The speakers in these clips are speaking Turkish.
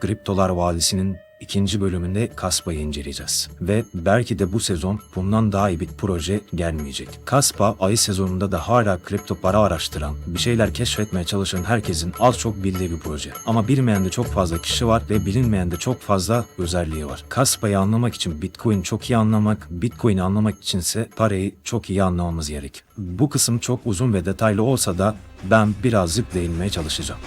Kriptolar Vadisi'nin ikinci bölümünde Kaspa'yı inceleyeceğiz. Ve belki de bu sezon bundan daha iyi bir proje gelmeyecek. Kaspa ayı sezonunda da hala kripto para araştıran, bir şeyler keşfetmeye çalışan herkesin az çok bildiği bir proje. Ama bilmeyen de çok fazla kişi var ve bilinmeyen de çok fazla özelliği var. Kaspa'yı anlamak için Bitcoin çok iyi anlamak, Bitcoin'i anlamak içinse parayı çok iyi anlamamız gerek. Bu kısım çok uzun ve detaylı olsa da ben birazcık değinmeye çalışacağım.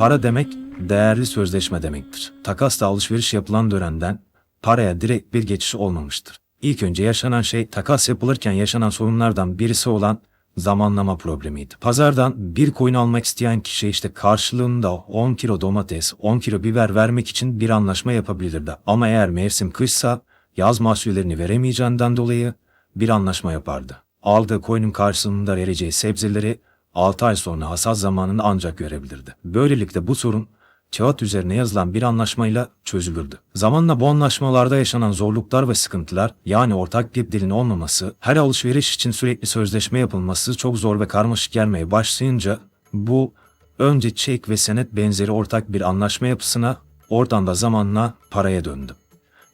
Para demek değerli sözleşme demektir. Takasla alışveriş yapılan dönemden paraya direkt bir geçiş olmamıştır. İlk önce yaşanan şey takas yapılırken yaşanan sorunlardan birisi olan zamanlama problemiydi. Pazardan bir coin almak isteyen kişi işte karşılığında 10 kilo domates, 10 kilo biber vermek için bir anlaşma yapabilirdi. Ama eğer mevsim kışsa yaz mahsullerini veremeyeceğinden dolayı bir anlaşma yapardı. Aldığı coin'in karşılığında vereceği sebzeleri 6 ay sonra hasat zamanını ancak görebilirdi. Böylelikle bu sorun kağıt üzerine yazılan bir anlaşmayla çözülürdü. Zamanla bu anlaşmalarda yaşanan zorluklar ve sıkıntılar yani ortak bir dilin olmaması, her alışveriş için sürekli sözleşme yapılması çok zor ve karmaşık gelmeye başlayınca bu önce çek ve senet benzeri ortak bir anlaşma yapısına oradan da zamanla paraya döndü.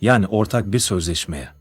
Yani ortak bir sözleşmeye.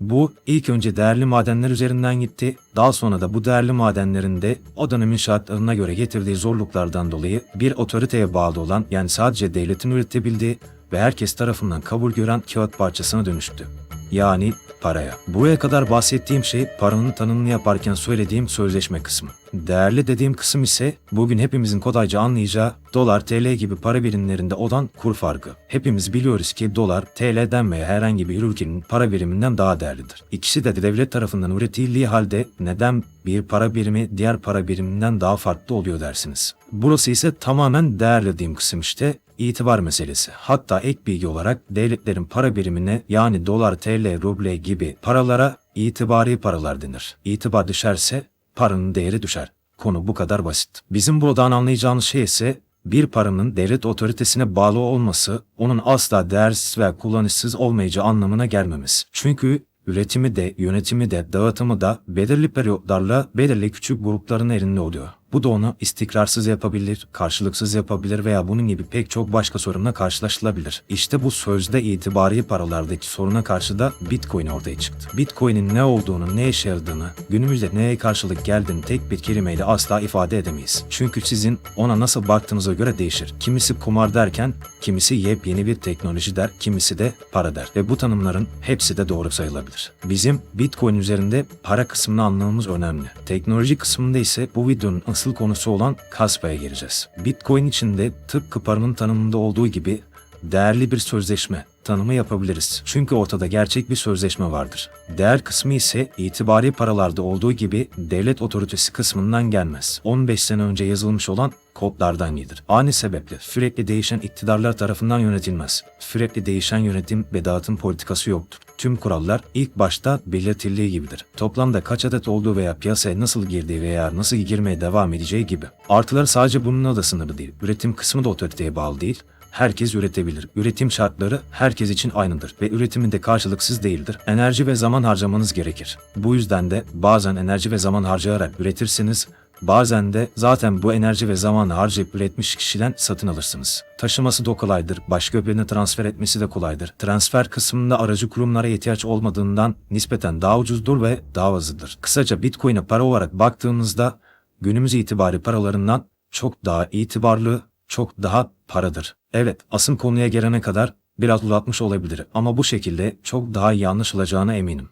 Bu ilk önce değerli madenler üzerinden gitti. Daha sonra da bu değerli madenlerin de o dönemin şartlarına göre getirdiği zorluklardan dolayı bir otoriteye bağlı olan yani sadece devletin üretebildiği ve herkes tarafından kabul gören kağıt parçasına dönüştü. Yani paraya. Buraya kadar bahsettiğim şey paranın tanımını yaparken söylediğim sözleşme kısmı. Değerli dediğim kısım ise bugün hepimizin kolayca anlayacağı dolar TL gibi para birimlerinde olan kur farkı. Hepimiz biliyoruz ki dolar TL'den veya herhangi bir ülkenin para biriminden daha değerlidir. İkisi de devlet tarafından üretildiği halde neden bir para birimi diğer para biriminden daha farklı oluyor dersiniz. Burası ise tamamen değer dediğim kısım işte itibar meselesi. Hatta ek bilgi olarak devletlerin para birimine yani dolar, TL, ruble gibi paralara itibari paralar denir. İtibar düşerse paranın değeri düşer. Konu bu kadar basit. Bizim buradan anlayacağımız şey ise bir paranın devlet otoritesine bağlı olması onun asla değersiz veya kullanışsız olmayacağı anlamına gelmemiz. Çünkü üretimi de, yönetimi de, dağıtımı da belirli periyotlarla belirli küçük grupların elinde oluyor. Bu da onu istikrarsız yapabilir, karşılıksız yapabilir veya bunun gibi pek çok başka sorunla karşılaşılabilir. İşte bu sözde itibari paralardaki soruna karşı da Bitcoin ortaya çıktı. Bitcoin'in ne olduğunu, ne işe yaradığını, günümüzde neye karşılık geldiğini tek bir kelimeyle asla ifade edemeyiz. Çünkü sizin ona nasıl baktığınıza göre değişir. Kimisi kumar derken, kimisi yepyeni bir teknoloji der, kimisi de para der. Ve bu tanımların hepsi de doğru sayılabilir. Bizim Bitcoin üzerinde para kısmını anlamamız önemli. Teknoloji kısmında ise bu videonun asıl konusu olan Kaspa'ya gireceğiz. Bitcoin içinde tıpkı paranın tanımında olduğu gibi değerli bir sözleşme tanımı yapabiliriz. Çünkü ortada gerçek bir sözleşme vardır. Değer kısmı ise itibari paralarda olduğu gibi devlet otoritesi kısmından gelmez. 15 sene önce yazılmış olan kodlardan gelir. Aynı sebeple sürekli değişen iktidarlar tarafından yönetilmez. Sürekli değişen yönetim ve dağıtım politikası yoktur. Tüm kurallar ilk başta belirtildiği gibidir. Toplamda kaç adet olduğu veya piyasaya nasıl girdiği veya nasıl girmeye devam edeceği gibi. Artıları sadece bununla da sınırlı değil. Üretim kısmı da otoriteye bağlı değil. Herkes üretebilir. Üretim şartları herkes için aynıdır ve üretiminde karşılıksız değildir. Enerji ve zaman harcamanız gerekir. Bu yüzden de bazen enerji ve zaman harcayarak üretirsiniz, bazen de zaten bu enerji ve zamanı harcayıp üretmiş kişiden satın alırsınız. Taşıması da kolaydır, başka birine transfer etmesi de kolaydır. Transfer kısmında aracı kurumlara ihtiyaç olmadığından nispeten daha ucuzdur ve daha hızlıdır. Kısaca Bitcoin'e para olarak baktığınızda günümüz itibari paralarından çok daha itibarlı, çok daha paradır. Evet, asıl konuya gelene kadar biraz uzatmış olabilir ama bu şekilde çok daha iyi anlaşılacağına eminim.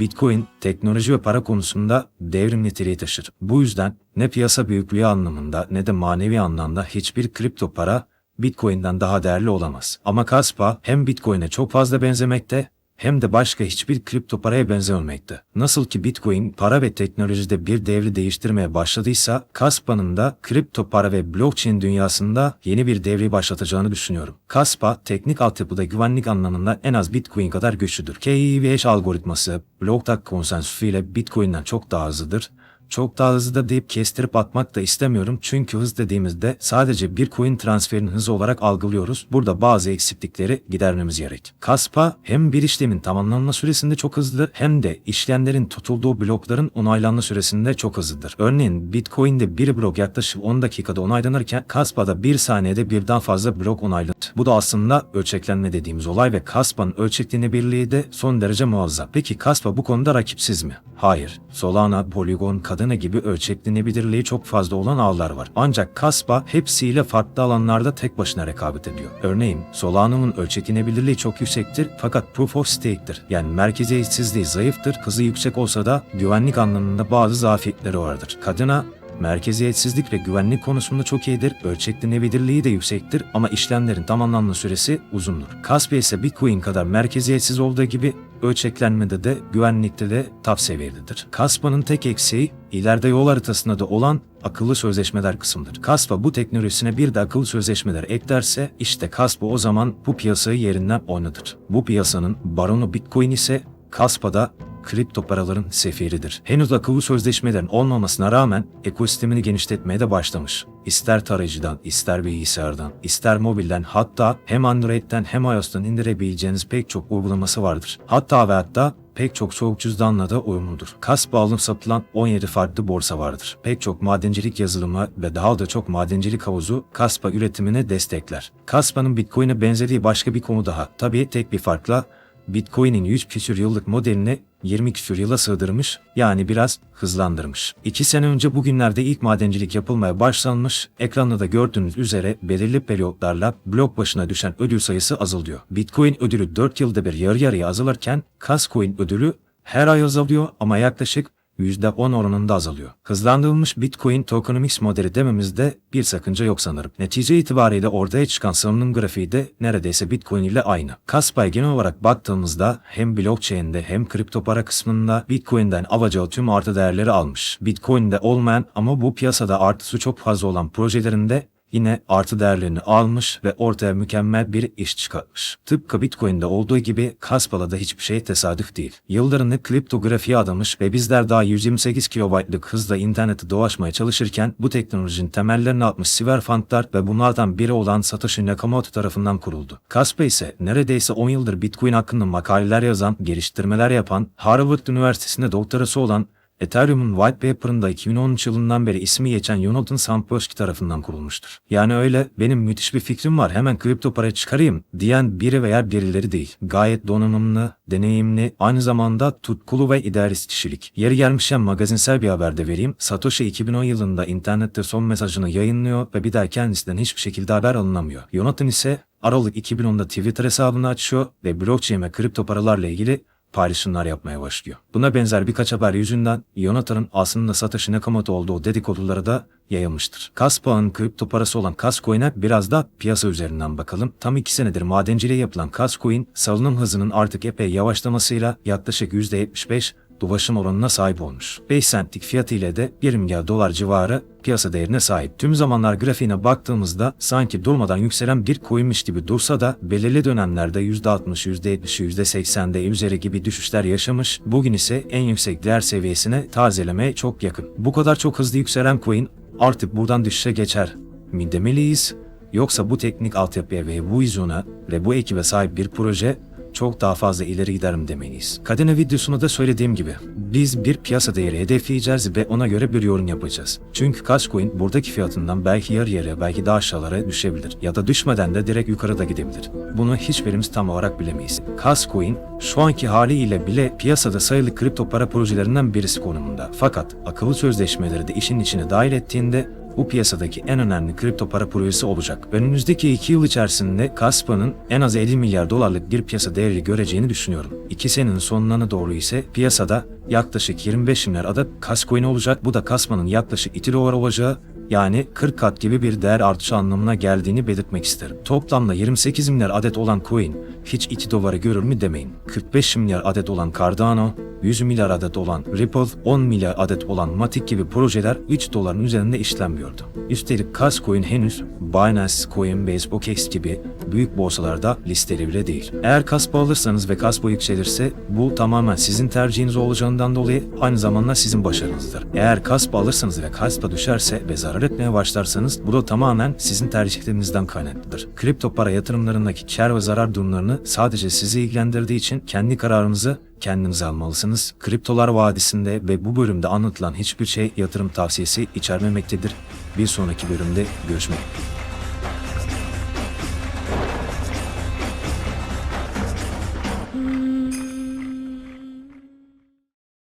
Bitcoin teknoloji ve para konusunda devrim niteliği taşır. Bu yüzden ne piyasa büyüklüğü anlamında ne de manevi anlamda hiçbir kripto para Bitcoin'den daha değerli olamaz. Ama Kaspa hem Bitcoin'e çok fazla benzemekte hem de başka hiçbir kripto paraya benzememekte. Nasıl ki Bitcoin para ve teknolojide bir devri değiştirmeye başladıysa, Kaspa'nın da kripto para ve blockchain dünyasında yeni bir devri başlatacağını düşünüyorum. Kaspa, teknik altyapıda güvenlik anlamında en az Bitcoin kadar güçlüdür. KEVH algoritması, Blockstack konsensüsü ile Bitcoin'den çok daha hızlıdır. Çok daha hızlı da deyip kestirip atmak da istemiyorum. Çünkü hız dediğimizde sadece bir coin transferinin hızı olarak algılıyoruz. Burada bazı eksiklikleri gidermemiz gerek. Kaspa hem bir işlemin tamamlanma süresinde çok hızlı hem de işlemlerin tutulduğu blokların onaylanma süresinde çok hızlıdır. Örneğin Bitcoin'de bir blok yaklaşık 10 dakikada onaylanırken Kaspa'da 1 saniyede birden fazla blok onaylanır. Bu da aslında ölçeklenme dediğimiz olay ve Kaspa'nın ölçeklenebilirliği de son derece muazzam. Peki Kaspa bu konuda rakipsiz mi? Hayır. Solana, Polygon, Kadena gibi ölçeklenebilirliği çok fazla olan ağlar var. Ancak Kaspa hepsiyle farklı alanlarda tek başına rekabet ediyor. Örneğin Solana'nın ölçeklenebilirliği çok yüksektir fakat Proof of Stake'tir. Yani merkeziyetsizliği zayıftır, hızı yüksek olsa da güvenlik anlamında bazı zafiyetleri vardır. Kadena Merkeziyetsizlik ve güvenlik konusunda çok iyidir, ölçeklenebilirliği de yüksektir ama işlemlerin tamamlanma süresi uzundur. Kaspi ise Bitcoin kadar merkeziyetsiz olduğu gibi ölçeklenmede de güvenlikte de top seviyededir. Kaspa'nın tek eksiği ileride yol haritasında da olan akıllı sözleşmeler kısmıdır. Kaspa bu teknolojisine bir de akıllı sözleşmeler eklerse işte Kaspa o zaman bu piyasayı yerinden oynatır. Bu piyasanın baronu Bitcoin ise Kaspa'da kripto paraların sefiridir. Henüz akıllı sözleşmelerin olmamasına rağmen ekosistemini genişletmeye de başlamış. İster tarayıcıdan, ister bilgisayardan, ister mobilden hatta hem Android'den hem iOS'tan indirebileceğiniz pek çok uygulaması vardır. Hatta ve hatta pek çok soğuk cüzdanla da uyumludur. Kaspa alınıp satılan 17 farklı borsa vardır. Pek çok madencilik yazılımı ve daha da çok madencilik havuzu Kaspa üretimini destekler. Kaspa'nın Bitcoin'e benzediği başka bir konu daha. Tabii tek bir farkla Bitcoin'in 100 küsür yıllık modelini 20 küsür yıla sığdırmış yani biraz hızlandırmış. 2 sene önce bugünlerde ilk madencilik yapılmaya başlanmış, ekranda da gördüğünüz üzere belirli periyotlarla blok başına düşen ödül sayısı azalıyor. Bitcoin ödülü 4 yılda bir yarı yarıya azalırken Kascoin ödülü her ay azalıyor ama yaklaşık %10 oranında azalıyor. Hızlandırılmış Bitcoin tokenomics modeli dememizde bir sakınca yok sanırım. Netice itibariyle ortaya çıkan salınım grafiği de neredeyse Bitcoin ile aynı. Kaspay genel olarak baktığımızda hem blockchain'de hem kripto para kısmında Bitcoin'den alacağı tüm artı değerleri almış. Bitcoin'de olmayan ama bu piyasada artısı çok fazla olan projelerinde yine artı değerlerini almış ve ortaya mükemmel bir iş çıkartmış. Tıpkı Bitcoin'de olduğu gibi Kaspa'da da hiçbir şey tesadüf değil. Yıllarını kriptografiye adamış ve bizler daha 128 kilobaytlık hızla internette dolaşmaya çalışırken bu teknolojinin temellerini atmış siberfantlar ve bunlardan biri olan Satoshi Nakamoto tarafından kuruldu. Kaspa ise neredeyse 10 yıldır Bitcoin hakkında makaleler yazan, geliştirmeler yapan, Harvard Üniversitesi'nde doktorası olan Ethereum'un white paper'ında 2013 yılından beri ismi geçen Jonathan Samposky tarafından kurulmuştur. Yani öyle benim müthiş bir fikrim var hemen kripto para çıkarayım diyen biri veya birileri değil. Gayet donanımlı, deneyimli, aynı zamanda tutkulu ve idealist kişilik. Yeri gelmişken magazinsel bir haber de vereyim. Satoshi 2010 yılında internette son mesajını yayınlıyor ve bir daha kendisinden hiçbir şekilde haber alınamıyor. Jonathan ise Aralık 2010'da Twitter hesabını açıyor ve blockchain ve kripto paralarla ilgili paylaşımlar yapmaya başlıyor. Buna benzer birkaç haber yüzünden Jonathan'ın aslında Satoshi Nakamoto olduğu dedikoduları da yayılmıştır. Kaspa'nın kripto parası olan Kascoin'e biraz da piyasa üzerinden bakalım. Tam 2 senedir madenciliği yapılan Kascoin, salınım hızının artık epey yavaşlamasıyla yaklaşık %75 dolaşım oranına sahip olmuş. 5 centlik fiyatı ile de 1 milyar dolar civarı piyasa değerine sahip. Tüm zamanlar grafiğine baktığımızda sanki durmadan yükselen bir coinmiş gibi dursa da belirli dönemlerde %60, %70, %80'de üzeri gibi düşüşler yaşamış. Bugün ise en yüksek değer seviyesine tazelemeye çok yakın. Bu kadar çok hızlı yükselen coin artık buradan düşüşe geçer mi demeliyiz? Yoksa bu teknik altyapıya ve bu vizyona ve bu ekibe sahip bir proje çok daha fazla ileri giderim demeliyiz. Kadene videosunda da söylediğim gibi biz bir piyasa değeri hedefleyeceğiz ve ona göre bir yorum yapacağız. Çünkü Kascoin buradaki fiyatından belki yarı yarıya belki daha aşağılara düşebilir ya da düşmeden de direkt yukarıda gidebilir. Bunu hiçbirimiz tam olarak bilemeyiz. Kascoin şu anki haliyle bile piyasada sayılı kripto para projelerinden birisi konumunda. Fakat akıllı sözleşmeleri de işin içine dahil ettiğinde bu piyasadaki en önemli kripto para projesi olacak. Önümüzdeki 2 yıl içerisinde Kaspa'nın en az 50 milyar dolarlık bir piyasa değeri göreceğini düşünüyorum. 2 senenin sonlarına doğru ise piyasada yaklaşık 25 milyar adet Kascoin olacak. Bu da Kaspa'nın yaklaşık 2 dolar olacağı yani 40 kat gibi bir değer artışı anlamına geldiğini belirtmek isterim. Toplamda 28 milyar adet olan coin hiç 2 doları görür mü demeyin. 45 milyar adet olan Cardano, 100 milyar adet olan Ripple, 10 milyar adet olan Matic gibi projeler 3 doların üzerinde işlenmiyordu. Üstelik Kascoin henüz Binance, Coinbase, OKX gibi büyük borsalarda listeli bile değil. Eğer kaspa alırsanız ve kaspa yükselirse bu tamamen sizin tercihiniz olacağından dolayı aynı zamanda sizin başarınızdır. Eğer kaspa alırsanız ve kaspa düşerse ve zarar etmeye başlarsanız bu da tamamen sizin tercihlerinizden kaynaklıdır. Kripto para yatırımlarındaki kar ve zarar durumlarını sadece sizi ilgilendirdiği için kendi kararınızı kendiniz almalısınız. Kriptolar Vadisi'nde ve bu bölümde anlatılan hiçbir şey yatırım tavsiyesi içermemektedir. Bir sonraki bölümde görüşmek üzere.